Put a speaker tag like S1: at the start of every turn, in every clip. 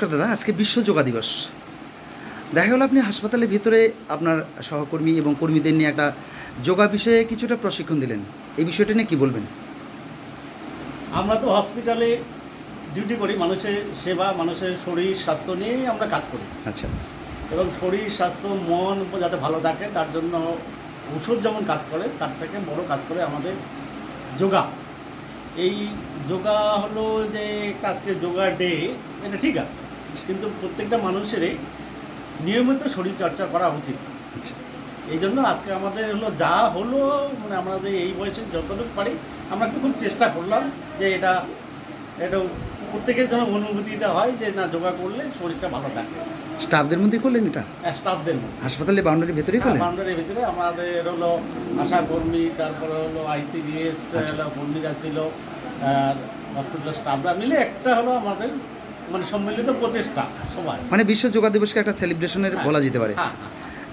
S1: নমস্কার দাদা আজকে বিশ্ব যোগা দিবস। দেখা গেল আপনি হাসপাতালের ভিতরে আপনার সহকর্মী এবং কর্মীদের নিয়ে একটা যোগা বিষয়ে কিছুটা প্রশিক্ষণ দিলেন। এই বিষয়টা নিয়ে কি বলবেন?
S2: আমরা তো হসপিটালে ডিউটি করি মানুষের সেবা মানুষের শরীর স্বাস্থ্য নিয়েই আমরা কাজ করি।
S1: আচ্ছা।
S2: এবং শরীর স্বাস্থ্য মন যাতে ভালো থাকে তার জন্য ওষুধ যেমন কাজ করে তার থেকে বড় কাজ করে আমাদের যোগা। এই যোগা হলো যে একটা আজকে যোগা ডে এটা ঠিক আছে। কিন্তু প্রত্যেকটা মানুষেরই নিয়মিত শরীর চর্চা করা উচিত।
S1: আচ্ছা।
S2: এই জন্য আজকে আমাদের হলো যা হলো মানে আমাদের এই বয়সে যতটুকু পারি আমরা খুব চেষ্টা করলাম যে এটা এটা প্রত্যেকের যেন অনুভূতিটা হয় যে না যোগা করলে শরীরটা ভালো থাকে।
S1: স্টাফদের মধ্যে করলেন এটা?
S2: স্টাফদের মধ্যে।
S1: হাসপাতালের বাউন্ডারির ভেতরেই করলেন?
S2: বাউন্ডারির ভিতরে আমাদের হলো আশা কর্মী তারপরে হলো আইসিডিএস
S1: আচ্ছা।
S2: কর্মীরা ছিল আর হসপিটাল স্টাফরা মিলে একটা হলো আমাদের মানে সম্মিলিত প্রচেষ্টা সবাই
S1: মানে বিশ্ব যোগা দিবসকে একটা সেলিব্রেশনের বলা যেতে পারে।
S2: হ্যাঁ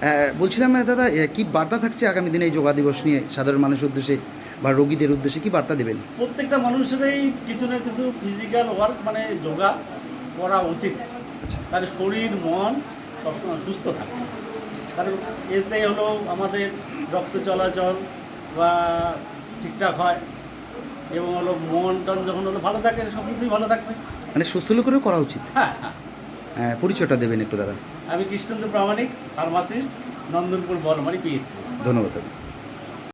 S2: হ্যাঁ।
S1: বলছিলাম দাদা কি বার্তা থাকছে আগামী দিনে এই যোগা দিবস নিয়ে সাধারণ মানুষের উদ্দেশ্যে বা রোগীদের উদ্দেশ্যে কি বার্তা দেবেন?
S2: প্রত্যেকটা মানুষেরই কিছু না কিছু ফিজিক্যাল ওয়ার্ক মানে যোগা করা উচিত।
S1: আচ্ছা।
S2: তার শরীর মন সবসময় সুস্থ থাকে। কারণ এতে হলো আমাদের রক্ত চলাচল বা ঠিকঠাক হয় এবং হলো মন টন যখন হলো ভালো থাকে সব কিছুই ভালো থাকবে।
S1: মানে সুস্থ লোকেরও করা উচিত।
S2: হ্যাঁ হ্যাঁ।
S1: আহ, পরিচয়টা দেবেন একটু দাদা।
S2: আমি কৃষ্ণেন্দু প্রামাণিক ফার্মাসিস্ট নন্দনপুর বলমারি পিএসসি
S1: ধন্যবাদ দাদা।